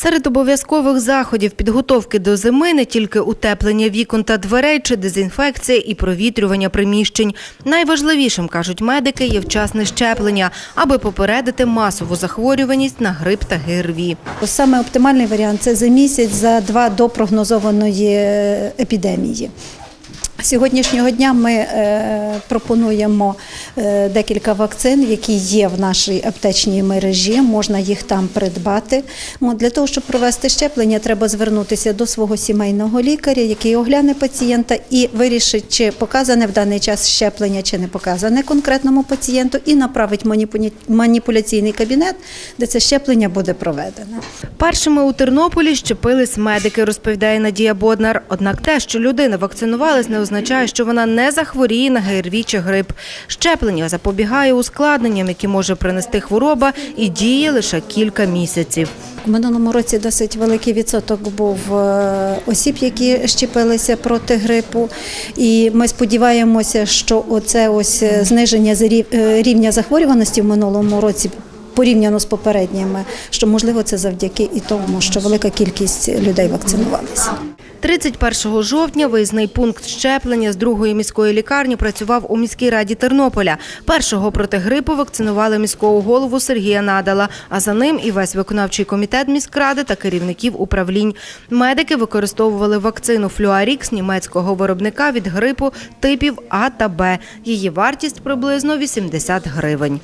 Серед обов'язкових заходів підготовки до зими не тільки утеплення вікон та дверей чи дезінфекція і провітрювання приміщень. Найважливішим, кажуть медики, є вчасне щеплення, аби попередити масову захворюваність на грип та ГРВІ. Саме оптимальний варіант це за місяць, за два до прогнозованої е, епідемії. Сьогоднішнього дня ми е, пропонуємо е, декілька вакцин, які є в нашій аптечній мережі. Можна їх там придбати. Для того, щоб провести щеплення, треба звернутися до свого сімейного лікаря, який огляне пацієнта і вирішить, чи показане в даний час щеплення, чи не показане конкретному пацієнту, і направить маніпуляційний кабінет, де це щеплення буде проведено. Першими у Тернополі щепились медики, розповідає Надія Боднар. Однак те, що людина вакцинувалась, не означає, що вона не захворіє на ГРВІ чи грип. Щеплення запобігає ускладненням, які може принести хвороба, і діє лише кілька місяців. У минулому році досить великий відсоток був е, осіб, які щепилися проти грипу. І ми сподіваємося, що оце ось е, зниження е, рівня захворюваності в минулому році. Порівняно з попередніми, що можливо це завдяки і тому, що велика кількість людей вакцинувалися. 31 жовтня виїзний пункт щеплення з другої міської лікарні працював у міській раді Тернополя. Першого проти грипу вакцинували міського голову Сергія Надала, а за ним і весь виконавчий комітет міськради та керівників управлінь. Медики використовували вакцину Флюарікс німецького виробника від грипу типів А та Б. Її вартість приблизно 80 гривень.